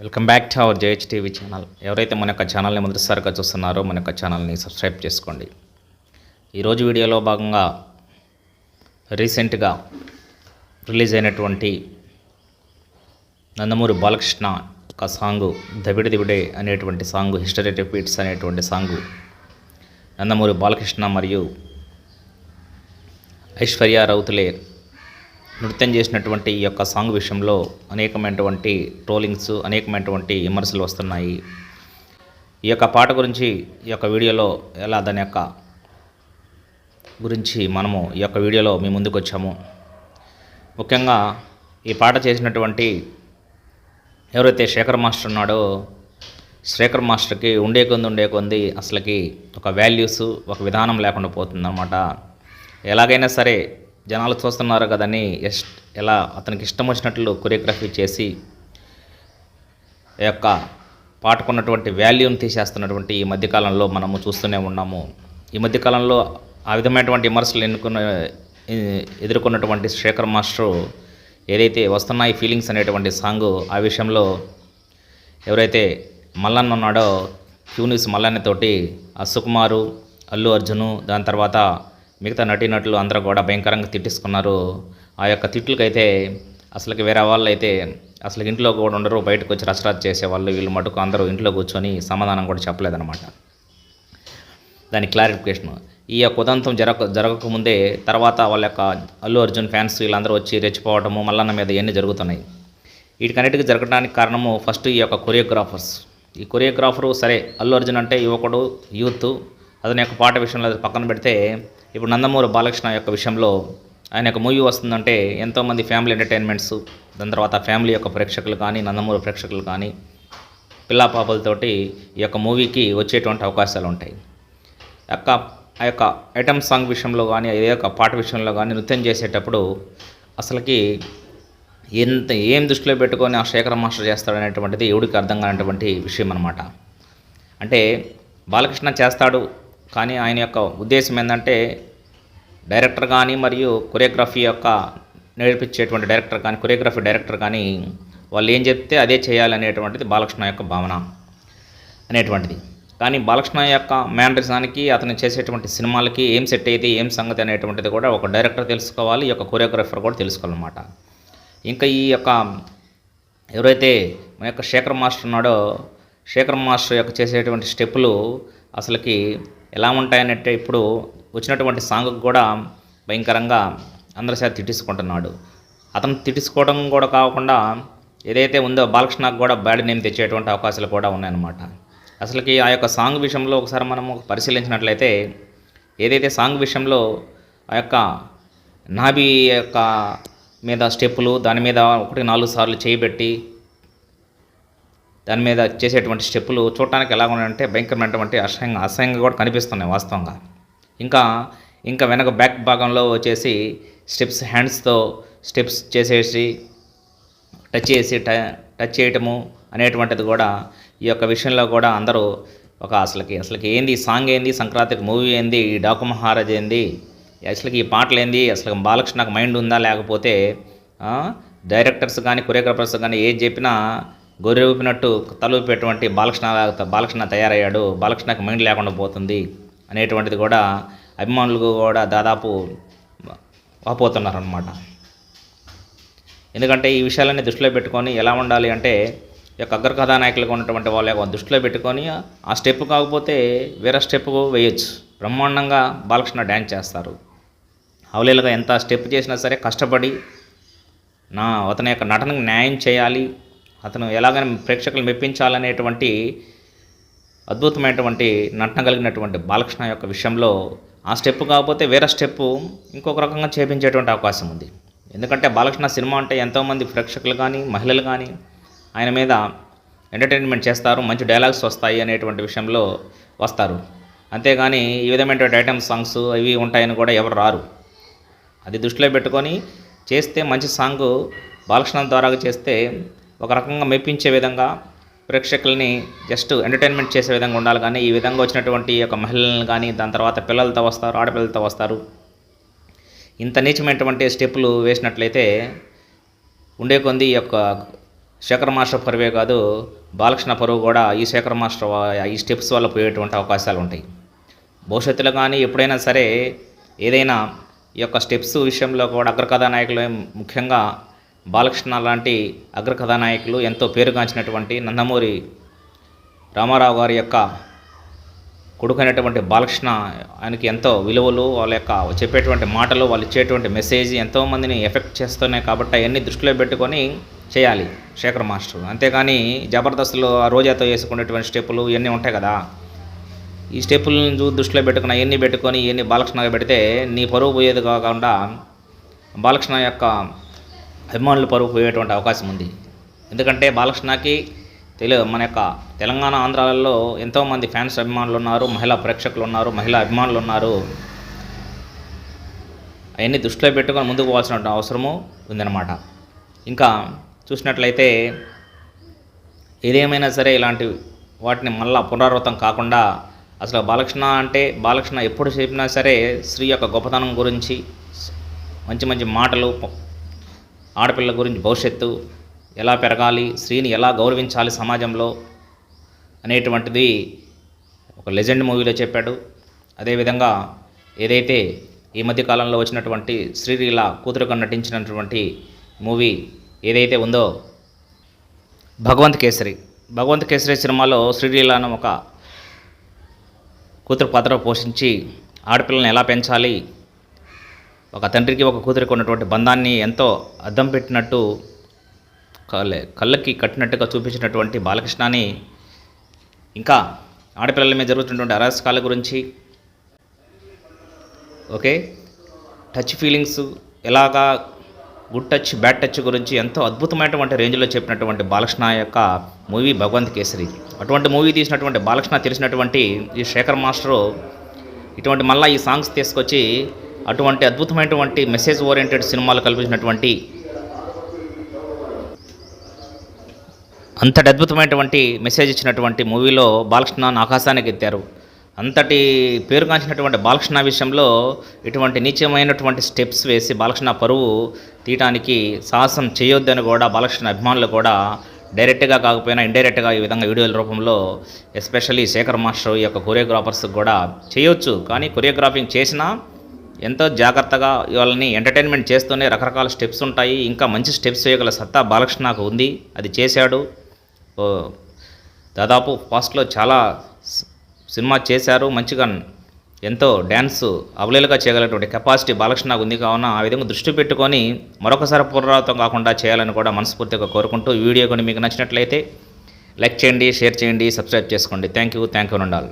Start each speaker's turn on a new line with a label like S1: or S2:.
S1: Welcome back to our JH TV channel ఎవరైతే మన యొక్క ఛానల్ని మొదటిసారిగా చూస్తున్నారో మన యొక్క ఛానల్ని సబ్స్క్రైబ్ చేసుకోండి. ఈరోజు వీడియోలో భాగంగా రీసెంట్గా రిలీజ్ అయినటువంటి నందమూరి బాలకృష్ణ ఒక సాంగు దబిడి దిబిడే అనేటువంటి సాంగ్ హిస్టరీ రిపీట్స్ అనేటువంటి సాంగు నందమూరి బాలకృష్ణ మరియు ఐశ్వర్య రౌతులే నృత్యం చేసినటువంటి ఈ యొక్క సాంగ్ విషయంలో అనేకమైనటువంటి ట్రోలింగ్స్ అనేకమైనటువంటి విమర్శలు వస్తున్నాయి. ఈ యొక్క పాట గురించి ఈ యొక్క వీడియోలో ఎలా దాని యొక్క గురించి మనము ఈ యొక్క వీడియోలో మీ ముందుకు వచ్చాము. ముఖ్యంగా ఈ పాట చేసినటువంటి ఎవరైతే శేఖర్ మాస్టర్ ఉన్నాడో శేఖర్ మాస్టర్కి ఉండే కొంది ఉండే కొంది అసలుకి ఒక వాల్యూస్ ఒక విధానం లేకుండా పోతుందన్నమాట. ఎలాగైనా సరే జనాలు చూస్తున్నారు కదని ఎస్ ఎలా అతనికి ఇష్టం వచ్చినట్లు కొరియోగ్రఫీ చేసి యొక్క పాటకున్నటువంటి వాల్యూని తీసేస్తున్నటువంటి ఈ మధ్యకాలంలో మనము చూస్తూనే ఉన్నాము. ఈ మధ్యకాలంలో ఆ విధమైనటువంటి విమర్శలు ఎన్నుకున్న ఎదుర్కొన్నటువంటి శేఖర్ మాస్టరు ఏదైతే వస్తున్నాయి ఫీలింగ్స్ అనేటువంటి సాంగ్ ఆ విషయంలో ఎవరైతే మల్లన్న ఉన్నాడో క్యూనిస్ మల్లన్నతోటి ఆ సుకుమారు అల్లు అర్జును దాని తర్వాత మిగతా నటీనటులు అందరూ కూడా భయంకరంగా తిట్టిస్తున్నారు ఆ యొక్క తిట్లకైతే అసలుకి వేరే వాళ్ళు అయితే అసలు ఇంట్లో కూడా ఉండరు బయటకు వచ్చి రచరాచ చేసేవాళ్ళు. వీళ్ళు మటుకు అందరూ ఇంట్లో కూర్చొని సమాధానం కూడా చెప్పలేదన్నమాట. దాని క్లారిఫికేషన్. ఈ యొక్క ఉదంతం జరగ జరగకముందే తర్వాత వాళ్ళ యొక్క అల్లు అర్జున్ ఫ్యాన్స్ వీళ్ళందరూ వచ్చి రెచ్చిపోవటము మల్లన్న మీద ఇవన్నీ జరుగుతున్నాయి. వీటికన్నిటికీ జరగడానికి కారణము ఫస్ట్ ఈ యొక్క కొరియోగ్రాఫర్స్. ఈ కొరియోగ్రాఫరు సరే అల్లు అర్జున్ అంటే యువకుడు యూత్ అతని యొక్క పాట విషయంలో అది పక్కన పెడితే ఇప్పుడు నందమూరి బాలకృష్ణ యొక్క విషయంలో ఆయన యొక్క మూవీ వస్తుందంటే ఎంతోమంది ఫ్యామిలీ ఎంటర్టైన్మెంట్స్ దాని తర్వాత ఫ్యామిలీ యొక్క ప్రేక్షకులు కానీ నందమూరి ప్రేక్షకులు కానీ పిల్లా పాపలతోటి ఈ యొక్క మూవీకి వచ్చేటువంటి అవకాశాలు ఉంటాయి. యొక్క ఆ యొక్క ఐటమ్ సాంగ్ విషయంలో కానీ ఏ యొక్క పాట విషయంలో కానీ నృత్యం చేసేటప్పుడు అసలుకి ఎంత ఏం దృష్టిలో పెట్టుకొని ఆ శేఖర మాస్టర్ చేస్తాడనేటువంటిది ఎవడికి అర్థం కానటువంటి విషయం అనమాట అంటే బాలకృష్ణ చేస్తాడు కానీ ఆయన యొక్క ఉద్దేశం ఏంటంటే డైరెక్టర్ కానీ మరియు కొరియోగ్రఫీ యొక్క నేర్పించేటువంటి డైరెక్టర్ కానీ కొరియోగ్రఫీ డైరెక్టర్ కానీ వాళ్ళు ఏం చెప్తే అదే చేయాలనేటువంటిది బాలకృష్ణ యొక్క భావన అనేటువంటిది. కానీ బాలకృష్ణ యొక్క మ్యానరిజానికి అతను చేసేటువంటి సినిమాలకి ఏం సెట్ అయితే ఏం సంగతి అనేటువంటిది కూడా ఒక డైరెక్టర్ తెలుసుకోవాలి ఈ యొక్క కొరియోగ్రఫర్ కూడా తెలుసుకోవాలన్నమాట. ఇంకా ఈ యొక్క ఎవరైతే మన యొక్క శేఖర్ మాస్టర్ ఉన్నాడో శేఖర్ మాస్టర్ యొక్క చేసేటువంటి స్టెప్పులు అసలుకి ఎలా ఉంటాయనంటే ఇప్పుడు వచ్చినటువంటి సాంగ్ కూడా భయంకరంగా అందరి సార్ తిట్టించుకుంటున్నాడు. అతను తిట్టించుకోవడం కూడా కాకుండా ఏదైతే ఉందో బాలకృష్ణకు కూడా బ్యాడ్ నేమ్ తెచ్చేటువంటి అవకాశాలు కూడా ఉన్నాయన్నమాట. అసలుకి ఆ యొక్క సాంగ్ విషయంలో ఒకసారి మనము పరిశీలించినట్లయితే ఏదైతే సాంగ్ విషయంలో ఆ యొక్క నాభి యొక్క మీద స్టెప్పులు దాని మీద ఒకటి నాలుగు సార్లు చేయబెట్టి దాని మీద చేసేటువంటి స్టెప్పులు చూడటానికి ఎలా ఉన్నాయంటే భయంకరమైనటువంటి అసహ్యంగా అసహ్యంగా కూడా కనిపిస్తున్నాయి వాస్తవంగా. ఇంకా ఇంకా వెనక బ్యాక్ భాగంలో వచ్చేసి స్టెప్స్ హ్యాండ్స్తో స్టెప్స్ చేసేసి టచ్ చేసి ట- టచ్ చేయటము అనేటువంటిది కూడా ఈ యొక్క విషయంలో కూడా అందరూ ఒక అసలుకి అసలుకి ఏంది సాంగ్ ఏంది సంక్రాంతికి మూవీ ఏంది ఈ డాకు మహారాజ్ ఏంది అసలుకి ఈ పాటలు ఏంది అసలు బాలకృష్ణకు మైండ్ ఉందా లేకపోతే డైరెక్టర్స్ కానీ కొరియోగ్రాఫర్స్ కానీ ఏది చెప్పినా గొర్రె ఊపినట్టు తలూపేటువంటి బాలకృష్ణ బాలకృష్ణ తయారయ్యాడు. బాలకృష్ణకు మైండ్ లేకుండా పోతుంది అనేటువంటిది కూడా అభిమానులు కూడా దాదాపు వాపోతున్నారు అనమాట ఎందుకంటే ఈ విషయాలన్నీ దృష్టిలో పెట్టుకొని ఎలా ఉండాలి అంటే ఈ యొక్క అగ్ర కథానాయకులుగా ఉన్నటువంటి వాళ్ళ యొక్క దృష్టిలో పెట్టుకొని ఆ స్టెప్ కాకపోతే వేరే స్టెప్ వేయొచ్చు. బ్రహ్మాండంగా బాలకృష్ణ డ్యాన్స్ చేస్తారు. అవలీలుగా ఎంత స్టెప్ చేసినా సరే కష్టపడి నా అతని యొక్క నటనకు న్యాయం చేయాలి. అతను ఎలాగైనా ప్రేక్షకులు మెప్పించాలనేటువంటి అద్భుతమైనటువంటి నటన కలిగినటువంటి బాలకృష్ణ యొక్క విషయంలో ఆ స్టెప్ కాకపోతే వేరే స్టెప్ ఇంకొక రకంగా చేపించేటువంటి అవకాశం ఉంది. ఎందుకంటే బాలకృష్ణ సినిమా అంటే ఎంతోమంది ప్రేక్షకులు కానీ మహిళలు కానీ ఆయన మీద ఎంటర్టైన్మెంట్ చేస్తారు మంచి డైలాగ్స్ వస్తాయి అనేటువంటి విషయంలో వస్తారు. అంతేగాని ఈ విధమైనటువంటి ఐటమ్ సాంగ్స్ ఇవి ఉంటాయని కూడా ఎవరు రారు. అది దృష్టిలో పెట్టుకొని చేస్తే మంచి సాంగ్ బాలకృష్ణ ద్వారా చేస్తే ఒక రకంగా మెప్పించే విధంగా ప్రేక్షకుల్ని జస్ట్ ఎంటర్టైన్మెంట్ చేసే విధంగా ఉండాలి. కానీ ఈ విధంగా వచ్చినటువంటి ఒక మహిళలను కానీ దాని తర్వాత పిల్లలతో వస్తారు ఆడపిల్లలతో వస్తారు. ఇంత నీచమైనటువంటి స్టెప్పులు వేసినట్లయితే ఉండే కొంది యొక్క శేఖర్ మాస్టర్ పరువే కాదు బాలకృష్ణ పరువు కూడా ఈ శేఖర్ మాస్టర్ ఈ స్టెప్స్ వల్ల పోయేటువంటి అవకాశాలు ఉంటాయి. భవిష్యత్తులో కానీ ఎప్పుడైనా సరే ఏదైనా ఈ యొక్క స్టెప్స్ విషయంలో కూడా అగ్రకథానాయకులు ముఖ్యంగా బాలకృష్ణ లాంటి అగ్రకథానాయకులు ఎంతో పేరుగాంచినటువంటి నందమూరి రామారావు గారి యొక్క కొడుకైనటువంటి బాలకృష్ణ ఆయనకి ఎంతో విలువలు వాళ్ళ యొక్క చెప్పేటువంటి మాటలు వాళ్ళు ఇచ్చేటువంటి మెసేజ్ ఎంతోమందిని ఎఫెక్ట్ చేస్తున్నాయి కాబట్టి అవన్నీ దృష్టిలో పెట్టుకొని చేయాలి శేఖర్ మాస్టర్. అంతేగాని జబర్దస్త్లో ఆ రోజాతో వేసుకునేటువంటి స్టెప్పులు ఇవన్నీ ఉంటాయి కదా. ఈ స్టెప్పులను చూ దృష్టిలో పెట్టుకుని అవన్నీ పెట్టుకొని ఇవన్నీ బాలకృష్ణగా పెడితే నీ పరువు పోయేది కాకుండా బాలకృష్ణ యొక్క అభిమానులు పరువు పోయేటువంటి అవకాశం ఉంది. ఎందుకంటే బాలకృష్ణకి తెలు మన యొక్క తెలంగాణ ఆంధ్రాలలో ఎంతోమంది ఫ్యాన్స్ అభిమానులు ఉన్నారు మహిళా ప్రేక్షకులు ఉన్నారు మహిళా అభిమానులు ఉన్నారు. అవన్నీ దృష్టిలో పెట్టుకొని ముందుకు పోవాల్సిన అవసరము ఉందన్నమాట. ఇంకా చూసినట్లయితే ఏదేమైనా సరే ఇలాంటి వాటిని మళ్ళా పునరావృతం కాకుండా అసలు బాలకృష్ణ అంటే బాలకృష్ణ ఎప్పుడు చెప్పినా సరే స్త్రీ యొక్క గొప్పతనం గురించి మంచి మంచి మాటలు ఆడపిల్ల గురించి భవిష్యత్తు ఎలా పెరగాలి స్త్రీని ఎలా గౌరవించాలి సమాజంలో అనేటువంటిది ఒక లెజెండ్ మూవీలో చెప్పాడు. అదేవిధంగా ఏదైతే ఈ మధ్య కాలంలో వచ్చినటువంటి శ్రీలీల కూతురుగా నటించినటువంటి మూవీ ఏదైతే ఉందో భగవంత్ కేసరి. భగవంత్ కేసరి సినిమాలో శ్రీలీలను ఒక కూతురు పాత్ర పోషించి ఆడపిల్లని ఎలా పెంచాలి ఒక తండ్రికి ఒక కూతురికి ఉన్నటువంటి బంధాన్ని ఎంతో అద్దం పెట్టినట్టు కళ్ళ కళ్ళకి కట్టినట్టుగా చూపించినటువంటి బాలకృష్ణని ఇంకా ఆడపిల్లల మీద జరుగుతున్నటువంటి అరాచకాల గురించి ఓకే? టచ్ ఫీలింగ్స్ ఎలాగా గుడ్ టచ్ బ్యాడ్ టచ్ గురించి ఎంతో అద్భుతమైనటువంటి రేంజ్లో చెప్పినటువంటి బాలకృష్ణ యొక్క మూవీ భగవంత్ కేసరి. అటువంటి మూవీ తీసినటువంటి బాలకృష్ణ తెలిసినటువంటి ఈ శేఖర్ మాస్టరు ఇటువంటి మళ్ళీ ఈ సాంగ్స్ తీసుకొచ్చి అటువంటి అద్భుతమైనటువంటి మెసేజ్ ఓరియంటెడ్ సినిమాలు కల్పించినటువంటి అంతటి అద్భుతమైనటువంటి మెసేజ్ ఇచ్చినటువంటి మూవీలో బాలకృష్ణ ఆకాశానికి ఎత్తారు అంతటి పేరుగాంచినటువంటి బాలకృష్ణ విషయంలో ఇటువంటి నీచమైనటువంటి స్టెప్స్ వేసి బాలకృష్ణ పరువు తీయటానికి సాహసం చేయొద్దని కూడా బాలకృష్ణ అభిమానులు కూడా డైరెక్ట్గా కాకపోయినా ఇండైరెక్ట్గా ఈ విధంగా వీడియోల రూపంలో ఎస్పెషల్లీ శేఖర్ మాస్టర్ ఈ యొక్క కొరియోగ్రాఫర్స్ కూడా చేయొచ్చు. కానీ కొరియోగ్రాఫింగ్ చేసినా ఎంతో జాగ్రత్తగా వాళ్ళని ఎంటర్టైన్మెంట్ చేస్తూనే రకరకాల స్టెప్స్ ఉంటాయి. ఇంకా మంచి స్టెప్స్ వేయగల సత్తా బాలకృష్ణకు ఉంది. అది చేశాడు. దాదాపు ఫాస్ట్లో చాలా సినిమా చేశారు. మంచిగా ఎంతో డ్యాన్స్ అవలేలుగా చేయగలటువంటి కెపాసిటీ బాలకృష్ణకు ఉంది కావున ఆ విధంగా దృష్టి పెట్టుకొని మరొకసారి పునరావృతం కాకుండా చేయాలని కూడా మనస్ఫూర్తిగా కోరుకుంటూ వీడియో కొన్ని మీకు నచ్చినట్లయితే లైక్ చేయండి షేర్ చేయండి సబ్స్క్రైబ్ చేసుకోండి. థ్యాంక్ యూ థ్యాంక్ యూ ఉండాలి